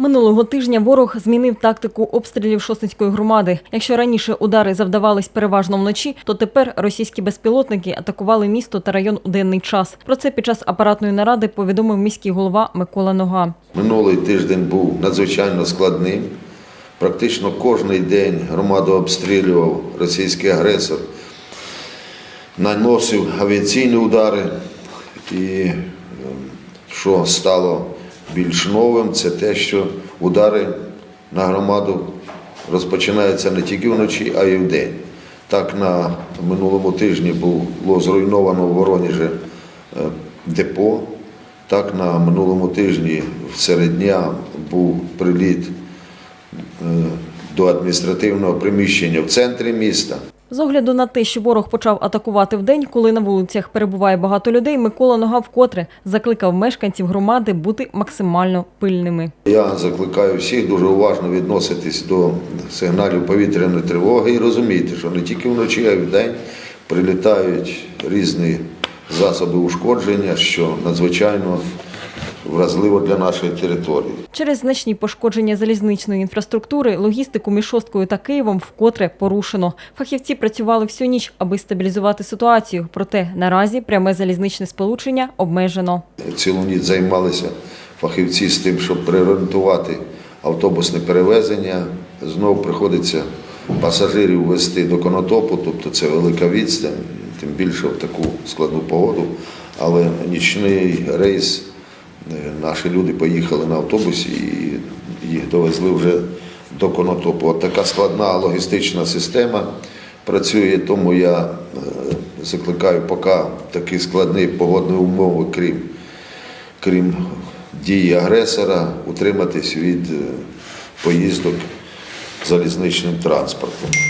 Минулого тижня ворог змінив тактику обстрілів Шосницької громади. Якщо раніше удари завдавались переважно вночі, то тепер російські безпілотники атакували місто та район у денний час. Про це під час апаратної наради повідомив міський голова Микола Нога. Минулий тиждень був надзвичайно складним. Практично кожен день громаду обстрілював російський агресор, наносив авіаційні удари. І е, що стало більш новим, це те, що удари на громаду розпочинаються не тільки вночі, а й вдень. Так на минулому тижні було зруйновано в Воронежі е, депо. Так, на минулому тижні в серед був приліт е, до адміністративного приміщення в центрі міста. З огляду на те, що ворог почав атакувати вдень, коли на вулицях перебуває багато людей, Микола Нога вкотре закликав мешканців громади бути максимально пильними. Я закликаю всіх дуже уважно відноситись до сигналів повітряної тривоги і розуміти, що не тільки вночі, а й вдень прилітають різні засоби ушкодження, що надзвичайно вразливо для нашої території. Через значні пошкодження залізничної інфраструктури логістику між Шосткою та Києвом вкотре порушено. Фахівці працювали всю ніч, аби стабілізувати ситуацію. Проте наразі пряме залізничне сполучення обмежено. Цілу ніч займалися фахівці з тим, щоб переорієнтувати автобусне перевезення. Знову приходиться пасажирів вести до Конотопу, тобто це велика відстань, тим більше в таку складну погоду. Але нічний рейс наші люди поїхали на автобусі і їх довезли вже до Конотопу. От така складна логістична система працює, тому я е, закликаю, поки такі складні погодні умови, крім крім дії агресора, утриматись від е, поїздок залізничним транспортом.